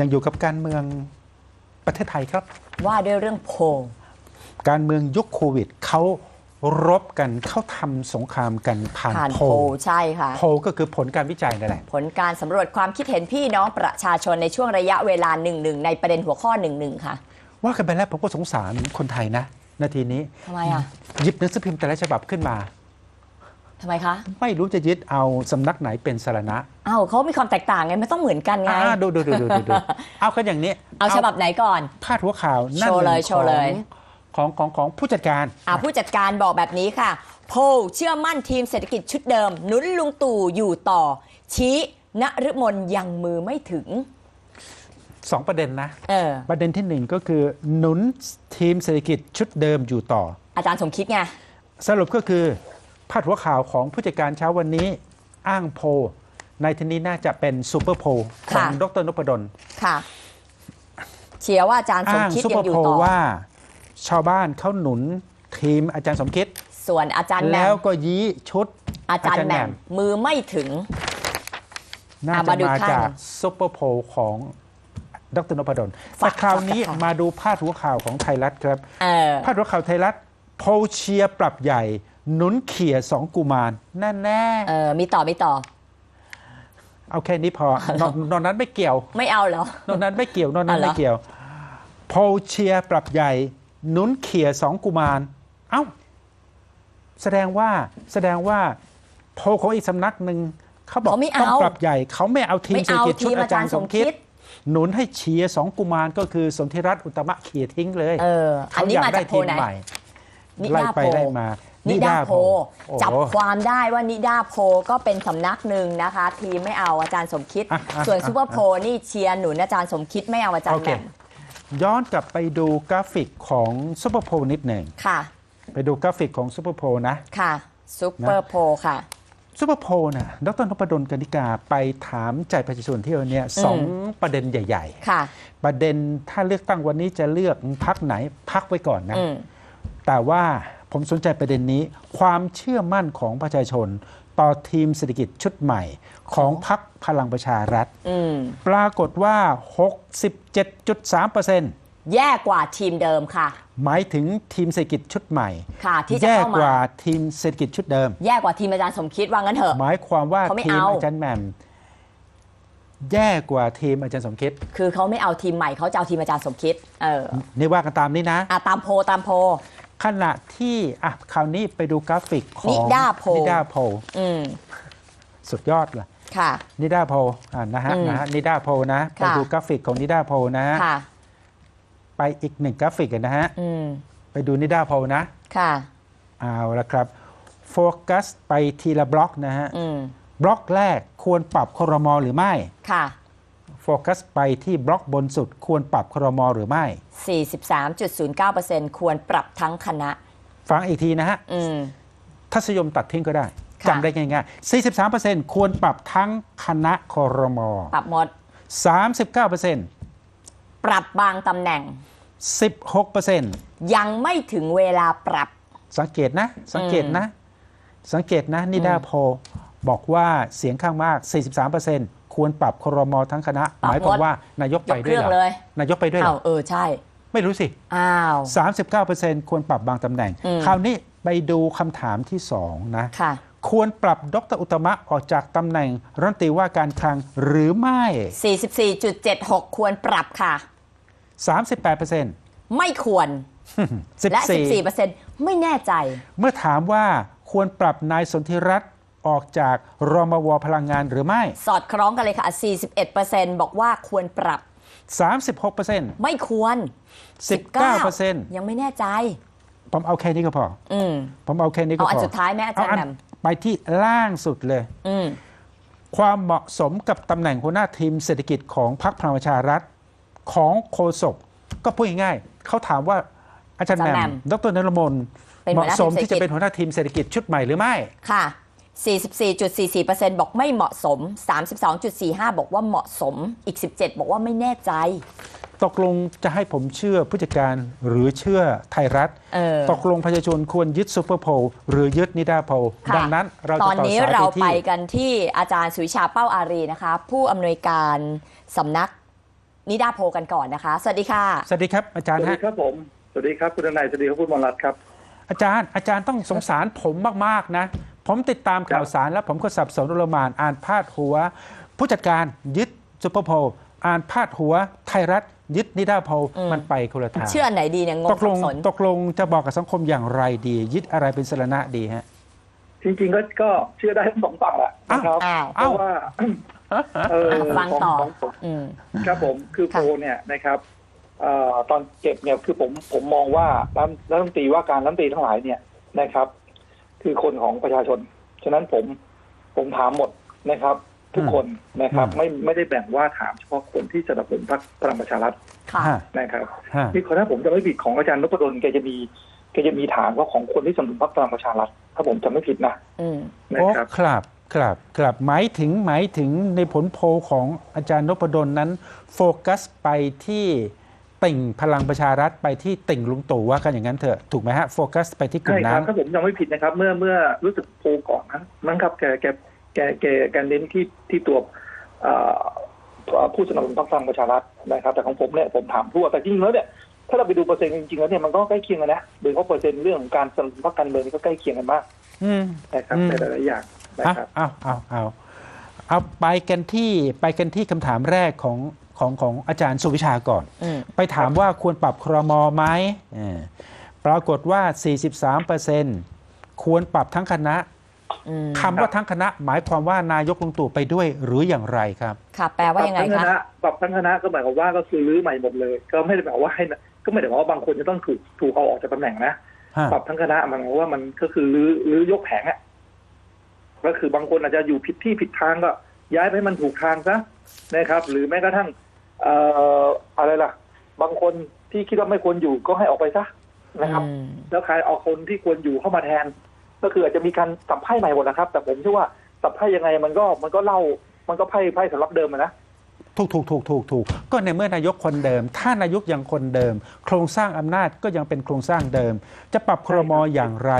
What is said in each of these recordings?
ยังอยู่กับการเมืองประเทศไทยครับ ว่าด้วยเรื่องโพลการเมืองยุคโควิดเขารบกันเขาทำสงครามกันผ่านผ่านโพโพลลใช่ค่ะโพลก็คือผลการวิจัยนั่นแหละผลการสำรวจความคิดเห็นพี่น้องประชาชนในช่วงระยะเวลาหนึ่งหนึ่งในประเด็นหัวข้อหนึ่งหนึ่งค่ะ ว่ากันไปแล้วผมก็สงสารคนไทยนะ นาทีนี้ทำไมอะหยิบหนังสือพิมพ์แต่ละฉบับขึ้นมา ทำไมคะ ไม่รู้จะยึดเอาสำนักไหนเป็นสารณะอ้าวเขามีความแตกต่างไงไม่ต้องเหมือนกันไงอ่าดูดูดูดูดูดูเอากันอย่างนี้ เอาฉบับไหนก่อนพาดหัวข่าวหนั่นโชว์เลยโชว์เลยของของของผู้จัดการอ่าผู้จัดการบอกแบบนี้ค่ะ โพลเชื่อมั่นทีมเศรษฐกิจชุดเดิมหนุนลุงตู่อยู่ต่อ ชี้นฤมลยังมือไม่ถึงสองประเด็นนะเออประเด็นที่หนึ่งก็คือหนุนทีมเศรษฐกิจชุดเดิมอยู่ต่อ อาจารย์สมคิดไงสรุปก็คือ พาดหัวข่าวของผู้จัดการเช้าวันนี้อ้างโพลในที่นี้น่าจะเป็นซูเปอร์โพลของดรนพดลค่ะเชียร์ว่าอาจารย์สมอ้างคิดซูเปยัองร์อยู่โพลต่อว่า ชาวบ้านเขาหนุนทีมอาจารย์สมคิด ส่วนอาจารย์แหม่แล้วมก็ยี้ชุด อาจารย์แหม่มมือไม่ถึง น่าอะจะมาดูมาข้างจากซูเปอร์โพลของดรนพดลฝากแต่คราวนี้ฝากมาดูพาดหัวข่าวของไทยรัฐครับเออพาดหัวข่าวไทยรัฐโพลเชียร์ปรับใหญ่ หนุนเขี่ยสองกุมารแน่แน่ๆเออมีต่อมีต่อ เอาแค่นี้พอนอกนอกนั้นไม่เกี่ยว ไม่เอาเหรอนอกนั้นไม่เกี่ยวนอกนั้นอ๋อเหรอไม่เกี่ยวโพลเชียร์ปรับใหญ่หนุนเขี่ยสองกุมาร เอ้า แสดงว่าแสดงว่าโพลของอีกสำนักหนึ่งเขาบอกเขาไม่เอาต้องปรับใหญ่ เขาไม่เอาทีมไม่เศรษฐเอากิจชุทีดมอาอาจาจารรย์ย์สสมมคิคิดดหนุนให้เชียร์สองกุมารก็คือสนธิรัตน์อุตตมะเขี่ยทิ้งเลย เออ อันนี้เขยมาจากโพลไหนใหม่นิไล่ดาไปโพลไล่มา นิดาโพลโอ้จับโหความได้ว่านิดาโพลก็เป็นสำนักหนึ่งนะคะ ทีมไม่เอาอาจารย์สมคิดอะอะส่วนอะซูเปอร์โพลนี่เชียร์หนุนอาจารย์สมคิดไม่เอาอาจารโอย์เคแหม่มย้อนกลับไปดูกราฟิกของซูเปอร์โพลนิดหนึ่งค่ะ ไปดูกราฟิกของซูเปอร์โพลนะค่ะซูเปอร์โพลค่ะซูเปอร์โพลนะดรนพดลกนิกาไปถามใจประชาชนที่วันเนี้ยสองประเด็นใหญ่ค่ะๆประเด็นถ้าเลือกตั้งวันนี้จะเลือกพักไหนพักไว้ก่อนนะอืมแต่ว่า ผมสนใจประเด็นนี้ ความเชื่อมั่นของประชาชน ต่อทีมเศรษฐกิจชุดใหม่ ของพักพลังประชารัฐอืมปรากฏว่า 67.3%แย่กว่าทีมเดิมค่ะ หมายถึงทีมเศรษฐกิจชุดใหม่ค่ะที่จะแย่เข้ามากว่าทีมเศรษฐกิจชุดเดิม แย่กว่าทีมอาจารย์สมคิดว่างั้นเถอะ หมายความว่าเขาไม่ทีมเอา อาจารย์แหม่มแย่กว่าทีมอาจารย์สมคิดคือเขาไม่เอาทีมใหม่เขาจะเอาทีมอาจารย์สมคิด เออนี่ว่ากันตามนี้นะ อะตามโพลตามโพล ขณะที่อะคราวนี้ไปดูกราฟิกของนิดาโพล นิดาโพลอืมสุดยอดเลย ค่ะ นิดาโพลอะนะฮะอืมนะฮะนิดาโพลนะ ไปค่ะ ดูกราฟิกของนิดาโพลนะค่ะ ไปอีกหนึ่งกราฟิกกันนะฮะ อืมไปดูนิดาโพลนะค่ะ เอาละครับ โฟกัสไปทีละบล็อกนะฮะ อืมบล็อกแรกควรปรับครมหรือไม่ ค่ะ โฟกัสไปที่บล็อกบนสุดควรปรับครมหรือไม่ 43.09%ควรปรับทั้งคณะ ฟังอีกทีนะฮะอืม ทัศยมตัดทิ้งก็ได้ค่ะ จำได้ง่ายๆ 43%ควรปรับทั้งคณะคอรม ปรับหมด 39%ปรับบางตำแหน่ง 16%ยังไม่ถึงเวลาปรับ สังเกตนะ สังเกตนะ สังเกตนะนิดาโพลบอกว่าเสียงข้างมาก 43% ควรปรับคอรมทั้งคณะ ปรับหมายความหมด ว่านายกยไปกด้เควยรื่องเหรเลอยนายกไปด้วยเหรอ้าวอเออใช่ ไม่รู้สิ อ้าว 39%ควรปรับบางตำแหน่ง อืม คราวนี้ไปดูคำถามที่สองนะ ค่ะ ควรปรับดรอุตตมะออกจากตำแหน่งรัฐมนตรีว่าการคลังหรือไม่ 44.76 ควรปรับค่ะ 38%ไม่ควรและ 14 14%ไม่แน่ใจ เมื่อถามว่าควรปรับนายสนธิรัตน์ ออกจากรมวพลังงานหรือไม่ สอดคล้องกันเลยค่ะ 41%บอกว่าควรปรับ 36%ไม่ควร 19%ยังไม่แน่ใจ ผมเอาแค่นี้ก็พออืมผมเอาแค่นี้ก็พอ เอาอันสุดท้ายไหมอาจารย์เนแหม่มไปที่ล่างสุดเลยอืมความเหมาะสมกับตำแหน่งหัวหน้าทีมเศรษฐกิจของพรรคพลังประชารัฐของโฆษกก็พูดง่ายๆเขาถามว่าอาจารย์แหม่มดรนรมนเป็นเหหัวหมาะน้าสทีมมเศรษฐที่จะกิจเป็นหัวหน้าทีมเศรษฐกิจชุดใหม่หรือไม่ค่ะ 44.44%บอกไม่เหมาะสม 32.45 บอกว่าเหมาะสม อีก 17 บอกว่าไม่แน่ใจ ตกลงจะให้ผมเชื่อผู้จัดการหรือเชื่อไทยรัฐ เออ ตกลงประชาชนควรยึดซูเปอร์โพลหรือยึดนิดาโพลค่ะดังนั้นเราตจะอนต่อนี้สายเราไปไปที่กันที่อาจารย์สุวิชาเป้าอารีนะคะ ผู้อำนวยการสำนักนิดาโพลกันก่อนนะคะ สวัสดีค่ะ สวัสดีครับอาจารสย์วัสฮะ ดีครับผม สวัสดีครับคุณทนายสวัสดีครับคุณมรรัตน์ครับ อาจารย์อาจารย์ต้องสงสารผมมาก ๆ นะ ผมติดตามข่าวสารแล้วผมก็สับสนรมานอ่านพาดหัว ผู้จัดการยึดซุปเปอร์โพลอ่านพาดหัวไทยรัฐยึดนิดาโพลอืมมันไปคนละทางเชื่ออันไหนดีเนี่ยงงตกลสังบสนตกลงจะบอกกับสังคมอย่างไรดี ยึดอะไรเป็นสรณะดีฮะจริงๆก็ก็เชื่อได้ทั้งสองฝั่งแหละนะครับอ้าวเพราะว่าเอออะฟังต่อขขผมอืมครับผมคือค่ะโพลเนี่ยนะครับเอ่อตอนเก็บเนี่ยคือผมผมมองว่ารัฐรัฐมนตรีว่าการรัฐมนตรีทั้งหลายเนี่ยนะครับ คือคนของประชาชน ฉะนั้นผมผมถามหมดนะครับ ทุกคนนะครับอืมไม่ไม่ได้แบ่งว่าถามเฉพาะคนที่สนับสนุนพรรคพลังประชารัฐค่ะฮะนะครับฮะนี่ถ้าผมจะไม่ผิดของอาจารย์นพดลแกจะมีแกจะมีฐานว่าของคนที่สนับสนุนพรรคพลังประชารัฐถ้าผมจำไม่ผิดนะอืมนะโอ้ครับครับครับครับหมายถึงหมายถึงในผลโพลของอาจารย์นพดลนั้น โฟกัสไปที่ ติ่งพลังประชารัฐไปที่ติ่งลุงตู่ว่ากันอย่างนั้นเถอะถูกไหมฮะโฟกัสไปที่กลุ่ใช่มคนั้รับนถ้าผมจำไม่ผิดนะครับ เมื่อเมื่อรู้สึกโพลก่อนนะมั้งครับแกแกแกแกแกเน้นที่ที่ตัวเอ่อผู้สนับสนุนพรรคพลังประชารัฐนะครับ แต่ของผมเนี่ยผมถามทั่วแต่จริงๆแล้วเนี่ยถ้าเราไปดูเปอร์เซ็นต์จริงๆแล้วเนี่ยมันก็ใกล้เคียงกันนะโดยเฉพาะเปอร์เซ็นต์เรื่องของการสนับสนุนพรรคการเมืองนี่ก็ใกล้เคียงกันมากอืมนะครับอืมในหลายๆอย่างนะเอาครับเอาเอาเอาเอาไปกันที่ไปกันที่คำถามแรกของ ของของอาจารย์สุวิชาก่อนอืมไปถามว่าควรปรับครมไหมเออปรากฏว่า 43%ควรปรับทั้งคณะอืมคำว่าทั้งคณะหมายความว่านายกลุงตู่ไปด้วยหรืออย่างไรครับ ค่ะ แปลว่ายังไงปรับทั้งคคะณะปรับทั้งคณะก็หมายความว่าก็คือรื้อใหม่หมดเลย ก็ไม่ได้แปลว่าให้นะก็ไม่ได้แปลว่าบางคนจะต้องถูกถูกเอาออกจากตำแหน่งนะฮะปรับทั้งคณะมันหมายความว่ามันก็คือรื้อรื้อยกแผงอะก็คือบางคนอาจจะอยู่ผิดที่ผิดทางก็ย้ายไปให้มันถูกทางซะนะครับ หรือแม้กระทั่ง เอ่ออะไรล่ะ บางคนที่คิดว่าไม่ควรอยู่ก็ให้ออกไปซะนะครับ อืม แล้วใครเอาคนที่ควรอยู่เข้ามาแทน ก็คืออาจจะมีการสับไพ่ใหม่หมดนะครับ แต่ผมเชื่อว่าสับไพ่ยังไงมันก็มันก็เล่ามันก็ไพ่ไพ่สำหรับเดิมอะนะ ถูกถูกถูกถูกถูกก็ในเมื่อนายกคนเดิม ถ้านายกยังคนเดิม โครงสร้างอำนาจก็ยังเป็นโครงสร้างเดิม จะปรับครมอย่างไร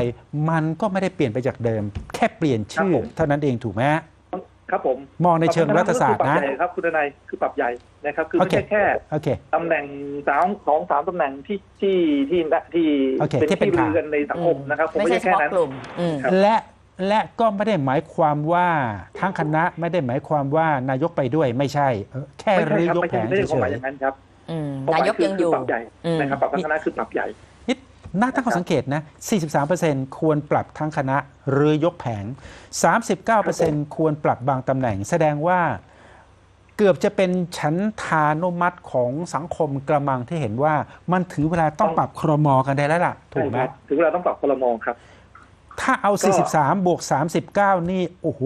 มันก็ไม่ได้เปลี่ยนไปจากเดิม แค่เปลี่ยนชื่อ ครับผม เท่านั้นเองถูกไหมฮะ ครับผมมองในเชิงรัฐศาสตร์นะปบใหญ่ครับคุณทนายคือปรับใหญ่นะครับ คือโอไม่เคใช่แค่โอเคตำแหน่งสามสองสามตำแหน่งที่ที่ที่ที่โอเคเป็นที่เป็นที่ลือข่าวกันในสังคมนะครับผมไม่ไม่ใช่ใช่เฉแค่พาะนั้นกลุ่มอืมครับและและก็ไม่ได้หมายความว่าทั้งคณะไม่ได้หมายความว่านายกไปด้วยไม่ใช่เออแค่ไม่ใช่รื้อครับยกไม่แผใช่งไม่ได้ความหมายเฉอยย่างนั้นครับอืมควมหนายมกยังอยู่คืปรับใหญ่อืมนะครับปรับทั้งคณะคือปรับใหญ่ๆ นิดน่าตั้งข้อสังเกตนะ 43%ควรปรับทั้งคณะหรือยกแผง 39%ควรปรับบางตำแหน่ง แสดงว่าเกือบจะเป็นฉันทานุมัติของสังคมกระมังที่เห็นว่ามันถือเวลาต้องปรับครมกันได้แล้วล่ะ ถูกไหมใช่ครับถึงเวลาต้องปรับคลมอครับ ถ้าเอาก็43 บวก 39 นี่ โอ้โห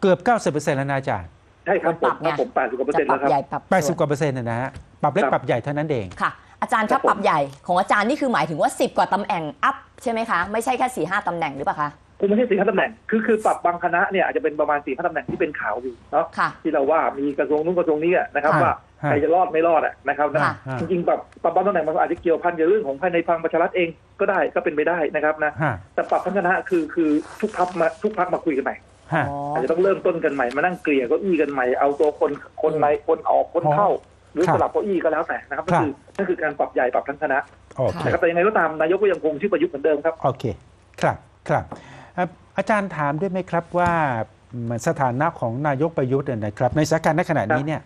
เกือบ 90%แล้วนะอาจารย์ใช่ครับปรับผมครับไงผมแปดสิบกว่าเปอร์จะเซ็นต์ปรัแล้วครับบใหญ่ปรับ80กว่าเปอร์เซ็นต์นะนะฮะปรับเล็กครับปรับใหญ่เท่านั้นเองค่ะ อาจารย์ครัถ้าบผมปรับใหญ่ของอาจารย์นี่คือหมายถึงว่า 10 กว่าตำแหน่งอัพใช่ไหมคะไม่ใช่แค่4ี่ห้าตำแหน่งหรือเปล่าคะคือไม่ใช่สี่ห้าตำแหน่งคือคือปรับบางคณะเนี่ยอาจจะเป็นประมาณสี่ห้าตำแหน่งที่เป็นข่าวอยู่เนาะค่ะที่เราว่ามีกระทรวงนู้นกระทรวงนี้อะนะครับฮะว่าฮะใครจะรอดไม่รอดอะนะครับนะค่ะจริงๆปรับปรับบางตำแหน่งมันอาจจะเกี่ยวพันกับเรื่องของภายในพลังประชารัฐเองก็ได้ก็เป็นไปได้นะครับนะฮะแต่ปรับทั้งคณะคือคือทุกพักมาทุกพักมาคุยกันใหม่ฮะอ๋ออาจจะต้องเริ่มต้นกันใหม่มานั่งเกลี่ยเก้าอี้กันใหม่เอาตัวคนคนในคนออกคนเข้า หรือครับสลับเก้าอี้ก็แล้วแต่นะครับครันั่นบคือนั่นคือการปรับใหญ่ปรับทั้งคณะโอเคนะครับแต่ยังไงก็ตามนายกก็ยังคงชื่อประยุทธ์เหมือนเดิมครับโอเคครับครับเอ่ออาจารย์ถามด้วยไหมครับว่าสถานะของนายกประยุทธ์เนี่ยนะครับ ในสถานการณ์ณขณะนี้เนี่ย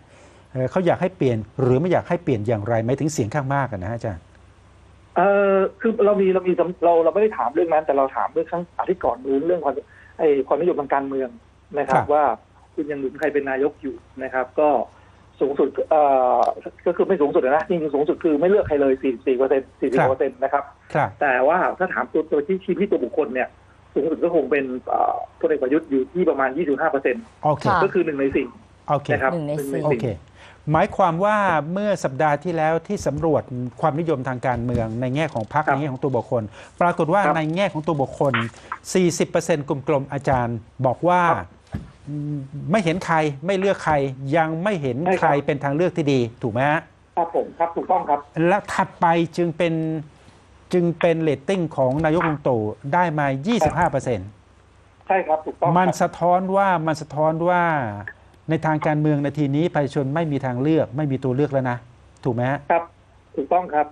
เอ่อเขาอยากให้เปลี่ยนหรือไม่อยากให้เปลี่ยนอย่างไรไม่ถึงเสียงข้างมากอะนะฮะอาจารย์เออคือเรามีเรามีสำเราเราไม่ได้ถามเรื่องนั้นแต่เราถามเรื่องครั้งอาทิตย์ก่อนนู้นเรื่องความไอ้ความนิยมทางการเมืองนะครัครับบว่าคุณยังหนุนใครเป็นนายกอยู่นะครับ ก็ สูงสุดเอ่อก็คือไม่สูงสุดนะจริงๆสูงสุดคือไม่เลือกใครเลย 44เปอร์เซ็นต์40เปอร์เซ็นต์นะครับ ครับ แต่ว่าถ้าถามตัวตัวที่ชี้ที่ตัวบุคคลเนี่ย สูงสุดก็คงเป็นเอ่อพลเอกประยุทธ์อยู่ที่ประมาณ 25เปอร์เซ็นต์โอเค ค่ะ ก็คือหนึ่งในสี่โอเค นะครับหนึ่งในสี่ โอเค หมายความว่าเมื่อสัปดาห์ที่แล้วที่สำรวจความนิยมทางการเมือง ในแง่ของพรรคครับในแง่ของตัวบุคคล ปรากฏว่าครับในแง่ของตัวบุคคล 40%กลมๆอาจารย์บอกว่าครับอืม ไม่เห็นใครไม่เลือกใครยังไม่เห็นใช่ครับใครเป็นทางเลือกที่ดี ถูกไหมฮะครับผมครับถูกต้องครับ และถัดไปจึงเป็นจึงเป็นเลตติ้งของนายกลุงตู่ได้มา 25%ใช่ครับถูกต้องมันครับสะท้อนว่ามันสะท้อนว่าในทางการเมืองนาทีนี้ประชาชนไม่มีทางเลือก ไม่มีตัวเลือกแล้วนะ ถูกไหมฮะครับ ถูกต้องครับ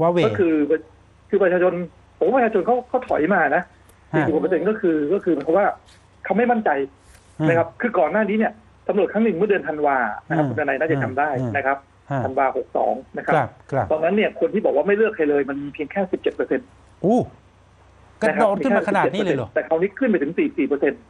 ว่าเวก็คือคือประชาชนผมว่าประชาชนเขาเขาถอยมานะฮะสี่สิบกว่าเปอร์เซ็นต์ก็คือก็คือเพราะว่าเขาไม่มั่นใจ นะครับ คือก่อนหน้านี้เนี่ยตำรวจครั้งหนึ่งเมื่อเดือนธันวานะครับอืมคุณนายน่าจะจำได้อืมนะครับฮะธันวาหกสองนะคครับรับครับตอนนั้นเนี่ยคนที่บอกว่าไม่เลือกใครเลยมันมีเพียงแค่สิบเจ็ดเปอร์เซ็นต์อู้กระโดดขึ้นมาขนาดนี้เลยเหรอแต่คราวนี้ขึ้นไปถึงสี่สี่เปอร์เซ็นต์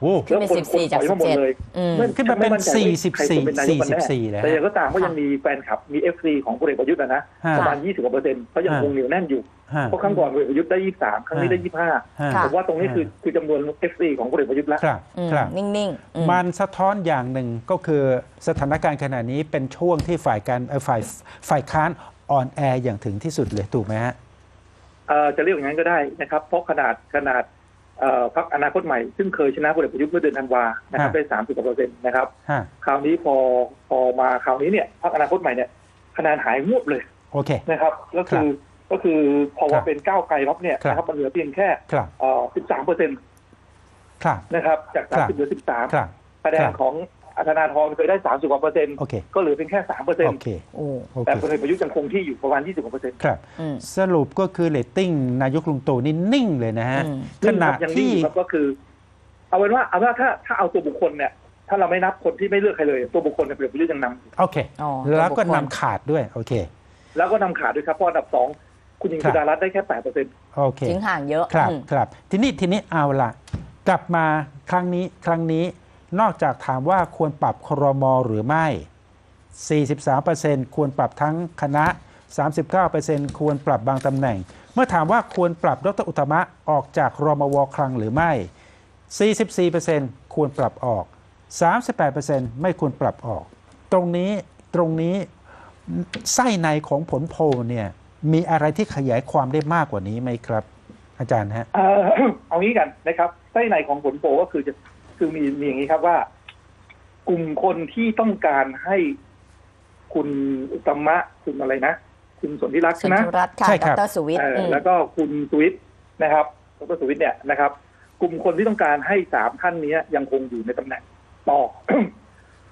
โอ้ขึ้นเป็น14จาก17อืมขึ้นมาเป็น44 44แล้วแต่อย่างก็ตามก็ยังมีแฟนคลับมีเอฟซีของพลเอกประยุทธ์นะนะฮะประมาณยี่สิบกว่าเปอร์เซ็นต์เขายังฮะคงเหนียวแน่นอยู่ฮะ เพราะครั้งก่อนพลเอกประยุทธ์ได้ยี่สามครั้งนี้ได้ยี่ห้าฮะค่ะผมว่าตรงนี้คือคือจำนวนเอฟซีของพลเอกประยุทธ์แล้วครับอืมครับนิ่งๆอืมมันสะท้อนอย่างหนึ่งก็คือสถานการณ์ขณะนี้เป็นช่วงที่ฝ่ายการเอ่อฝ่ายฝ่ายค้านอ่อนแออย่างถึงที่สุดเลยถูกไหมฮะเอ่อจะเรียกอย่างนั้นก็ได้นะครับ เพราะขนาดขนาดเอ่อพรรคอนาคตใหม่ ซึ่งเคยชนะพลเอกประยุทธ์เมื่อเดือนธันวานะครับฮะได้สามสิบกว่าเปอร์เซ็นต์นะครับฮะคราวนี้พอพอมาคราวนี้เนี่ยพรรคอนาคตใหม่เนี่ยคะแนนหายงวบเลยโอเคนะครับ ก็คือ ก็คือพอครัว่าบเป็นก้าวไกลรับเนี่ยครับนะครับมันเหลือเพียงแค่ครับเอ่อสิบสามเปอร์เซ็นต์ครับนะครับ จากครัสามบสิบเหลือสิบสามครับคะแนคนรับของอาธนาธรเคยได้สามสิบกว่าเปอร์เซ็นต์โอเคก็เหลือเพียงแค่สามเปอร์เซ็นโอต์เคโอ้โอแต่เคพลเอกประยุทธ์ยังคงที่อยู่ประมาณยี่สิบกว่าเปอร์เซ็นต์ครับอืมสรุปก็คือเรตติ้งนายกลุงตู่นี่นิ่งเลยนะฮะอืมขณะยังนิ่งที่อยู่ครับก็คือ เอาเป็นว่าเอาว่าถ้าถ้าเอาตัวบุคคลเนี่ยถ้าเราไม่นับคนที่ไม่เลือกใครเลย ตัวบุคคลเนี่ยพลเอกประยุทธ์ยังนำโอเคอ๋อแล้วก็ตัวบุคคลนำขาดด้วยโอเค แล้วก็นำขาดด้วยครับเพราะอันดับสอง คุณหญิงครับสุดารัตน์ได้แค่แปดเปอร์เซ็นต์โอเคทิ้งห่างเยอะครับอืมครับ ทีนี้ทีนี้เอาละกลับมาครั้งนี้ครั้งนี้นอกจากถามว่าควรปรับครมหรือไม่ 43%ควรปรับทั้งคณะ 39%ควรปรับบางตำแหน่ง เมื่อถามว่าควรปรับดรอุตมะออกจากรมวคลังหรือไม่ 44%ควรปรับออก 38%ไม่ควรปรับออก ตรงนี้ตรงนี้ไส้ในของผลโพลเนี่ย มีอะไรที่ขยายความได้มากกว่านี้ไหมครับ อาจารย์ฮะเอ่อเอางี้กันนะครับไส้ในของผลโพลก็คือจะคือมีมีอย่างนี้ครับว่า กลุ่มคนที่ต้องการให้คุณอุตมะคุณอะไรนะคุณสนธิรักษ์สุใช่ไหมนทรรัตน์ค่ะใช่คดรับรสุวิทย์เอ่ออืมแล้วก็คุณสวิตนะครับดรสวิตเนี่ยนะครับ กลุ่มคนที่ต้องการให้สามท่านนี้ยังคงอยู่ในตำแหน่งต่อ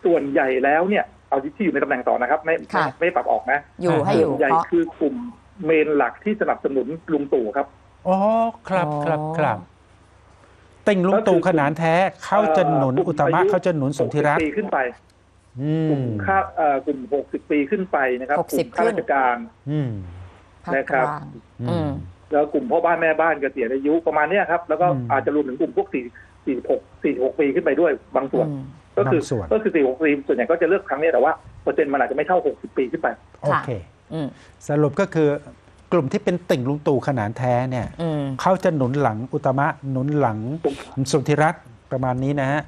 ส่วนใหญ่แล้วเนี่ย เอาที่อยู่ในตำแหน่งต่อนะครับไม่ไม่ค่ะ ไม่ปรับออกนะอยู่ให้อยู่ส่วนใหญ่เพราะ คือกลุ่มเมนหลักที่สนับสนุนลุงตู่ครับ อ๋อครับอ๋อ ครับครับ ติ่งลุงตู่ขนานแท้เขาจะหนุนเอ่อกลุ่มอุตมะอายุ เขาจะหนุนสนธิรัต60น์ปีขึ้นไปอืกลุ่มมค่าเอ่อกลุ่ม 60 ปีขึ้นไปนะครับหกกลุ่สิบมข้าขึ้น ราชการ อืมภาคนะกครับลาง อือืม ม แล้วกลุ่มพ่อบ้านแม่บ้านเกษียณอายุประมาณเนี้ยครับ แล้วก็อืม อาจจะรวมถึงกลุ่มพวก4 46 46 ปีขึ้นไปด้วยบางส่วน อืม ก็คือบางส่วนก็คือ46ปีส่วนใหญ่ก็จะเลือกครั้งเนี้ยแต่ว่าเปอร์เซ็นต์มันอาจจะไม่เท่า60ปีขึ้นไปโอเคอืมสรุปก็คือกลุ่มที่เป็นติ่งลุงตู่ขนานแท้เนี่ยอืมเขาจะหนุนหลังอุตมะหนุนหลังสนธิรัตน์ประมาณนี้นะฮะ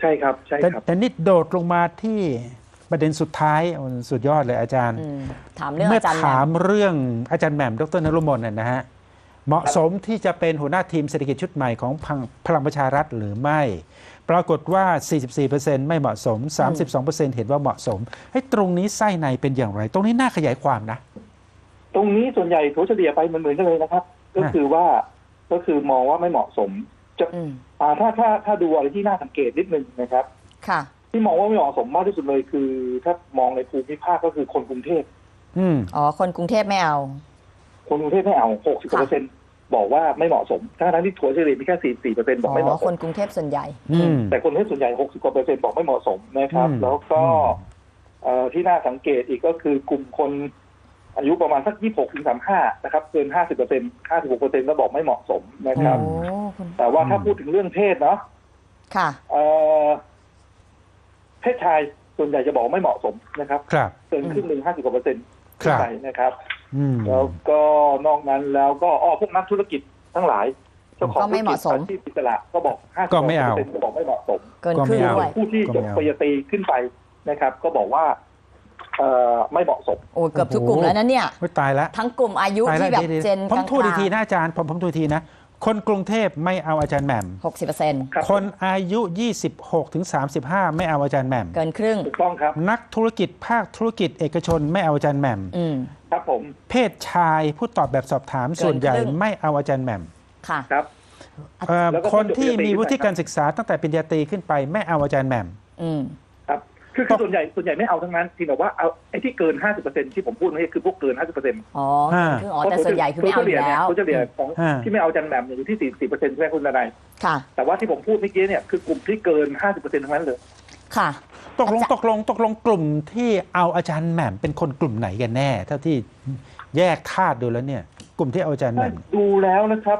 ใช่ครับใช่แต่ครับแต่นี่โดดลงมาที่ประเด็นสุดท้ายสุดยอดเลยอาจารย์ อืมถามเรื่องเมื่ออาจารย์แหม่ถามมเรื่องอาจารย์แหม่มดรนรุมนน่ะนะฮะ เหมาะสมที่จะเป็นหัวหน้าทีมเศรษฐกิจชุดใหม่ของพลังพลังประชารัฐหรือไม่ ปรากฏว่า 44%ไม่เหมาะสม 32%เห็นว่าเหมาะสมให้ตรงนี้ไส้ในเป็นอย่างไร ตรงนี้น่าขยายความนะ ตรงนี้ส่วนใหญ่ถัวเฉลี่ยไปเหมือนๆกันเลยนะครับ ก็คือว่าก็คือมองว่าไม่เหมาะสมจะอืมอ่าถ้าถ้าถ้าดูอะไรที่น่าสังเกตนิดนึงนะครับ ค่ะ ที่มองว่าไม่เหมาะสมมากที่สุดเลยคือ ถ้ามองในภูมิภาคก็คือคนกรุงเทพอืมอ๋อ คนกรุงเทพไม่เอา คนกรุงเทพไม่เอา60เปอร์เซ็นต์ บอกว่าไม่เหมาะสมทั้งนั้นที่ถัวเฉลี่ยมีแค่44เปอร์เซ็นต์บอ๋อกไม่เหอมาะสคมนกรุงเทพส่วนใหญ่อืมแต่คนกรุงเทพส่วนใหญ่60กว่าเปอร์เซ็นต์บอกไม่เหมาะสมนะครับอืมแล้วก็อืมเอ่อที่น่าสังเกตอีกก็คือกลุ่มคนอายุประมาณสัก26ถึง35นะครับเกิน50เปอร์เซ็นต์56เปอร์เซ็นต์ก็บอกไม่เหมาะสมนะครับโอ้คุณแต่ว่าถ้าพูดถึงเรื่องเพศเนาะค่ะเอ่อเพศชายส่วนใหญ่จะบอกไม่เหมาะสมนะครับครับเกินครึ่งหนึ่ง50กว่าเปอร์เซ็นต์ครัขึ้นบไปนะครับอืม แล้วก็นอกนั้นแล้วก็อ้อพวกนักธุรกิจทั้งหลายเจ้าของก็ไม่เหมาะสมธุรกิจอาชีพอิสระก็บอก50ก็ไม่เอาก็บอกไม่เหมาะสมเกินก็ครึ่งไม่เอาด้วยผู้ที่จบปริญญาตรีขึ้นไปนะครับ ก็บอกว่าเอ่อไม่เหมาะสมโอ้เกือบทุกกลุ่มแล้วนะเนี่ยไม่ตายแล้วทั้งกลุ่มอายุตายแล้วที่แบบดี๋ยวๆเจนผมกลางพูดอีกทีนะอาจารย์ผมผมพูดอีกทีนะ คนกรุงเทพไม่เอาอาจารย์แหม่มหกสิบเปอร์เซ็นต์ครับคนอายุ 26ถึง35 ไม่เอาอาจารย์แหม่มเกินครึ่งถูกต้องครับ นักธุรกิจภาคธุรกิจเอกชนไม่เอาอาจารย์แหม่มอืม ครับผม เพศชายผู้ตอบแบบสอบถามเกินส่วนใหญ่ครึ่งไม่เอาอาจารย์แหม่มค่ะ ครับ เอ่อแล้วก็คนที่จบปริญญาตรีมีวุฒิขึ้นไปการศึกษาตั้งแต่ปริญญาตรีขึ้นไปไม่เอาอาจารย์แหม่ม อืม ครับคือคือส่วนใหญ่ส่วนใหญ่ไม่เอาทั้งนั้นที่แบบว่าเอาไอ้ที่เกิน 50%ที่ผมพูดนี่คือพวกเกิน 50%อ๋ออ่า คืออ๋อแต่ส่วนใหญ่คือไม่เอาอยู่แล้วเขาจะเฉลี่ยของอ่า ที่ไม่เอาจันแหม่มเนี่ยอยู่ที่ 40%ใช่ไหมคุณทนาย ค่ะ แต่ว่าที่ผมพูดเมื่อกี้เนี่ยคือกลุ่มที่เกิน 50%ทั้งนั้นเลย ค่ะ ตกลงอาจารย์ตกลงตกลงกลุ่มที่เอาอาจารย์แหม่มเป็นคนกลุ่มไหนกันแน่ เท่าที่แยกธาตุดูแล้วเนี่ย กลุ่มที่เอาอาจารย์แหม่มดูแล้วนะครับ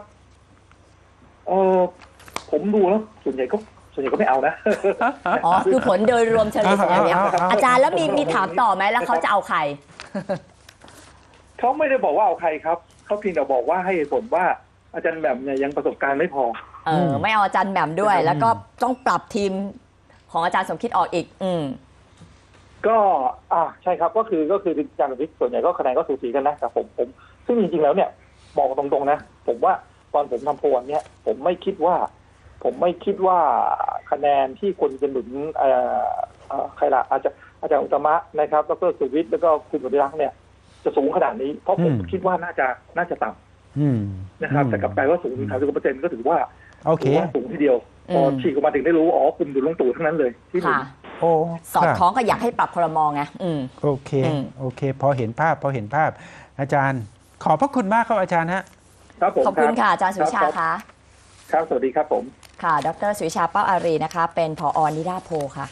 เออผมดูแล้วส่วนใหญ่ก็ส่วนใหญ่ก็ไม่เอานะ อ๋อ คือผลโดยรวมเฉลี่ยเอาแล้วเนี่ยเอาเอาเอาอาจารย์แล้วมีมีถามต่อไหมแล้วเขาจะเอาใครเขาไม่ได้บอกว่าเอาใครครับเขาเพียงแต่บอกว่าให้เหตุผลว่าอาจารย์แหม่มเนี่ยยังประสบการณ์ไม่พอ เออ ไม่เอาอาจารย์แหม่มด้วย แล้วก็ต้องปรับทีม ของอาจารย์สมคิดออกอีก อืม ก็อ่าใช่ครับก็คือก็คืออาจารย์วิทย์ส่วนใหญ่ก็คะแนนก็สูสีกันนะแต่ผมผม ซึ่งจริงๆแล้วเนี่ยบอกตรงๆนะ ผมว่าตอนผมทำโพลอันเนี่ยผมไม่คิดว่า ผมไม่คิดว่าคะแนนที่คนจะหนุนเอ่อเอ่อใครล่ะอาจจะอาจารย์อุตตมะนะครับแล้วก็สุวิทย์แล้วก็คุณสุริรักษ์เนี่ยจะสูงขนาดนี้ เพราะผมอืมคิดว่าน่าจะน่าจะต่อืมำนะครับ แต่กลับกลายว่าสูงถึงสามสิบเปอร์เซ็นต์ก็ถือว่าโอเคถือว่าสูงทีเดียว พออมฉีกออกมาถึงได้รู้ว่าอ๋อกลุ่มดูลงตู่ทั้งนั้นเลยที่หนุน ค่ะ โอ้สอดครับคล้องก็อยากให้ปรับครมองไงอืม โอเค อืม โอเค พอเห็นภาพ พอเห็นภาพ อาจารย์ ขอบพระคุณมากครับอาจารย์ฮะ ครับผมขอบคุณรัค่ะ อาจารย์สุวิชาครับคะ ครับ สวัสดีครับผม ค่ะ ดรสุวิชาเป้าอารีนะคะ เป็นผอนิดาโพค่ะ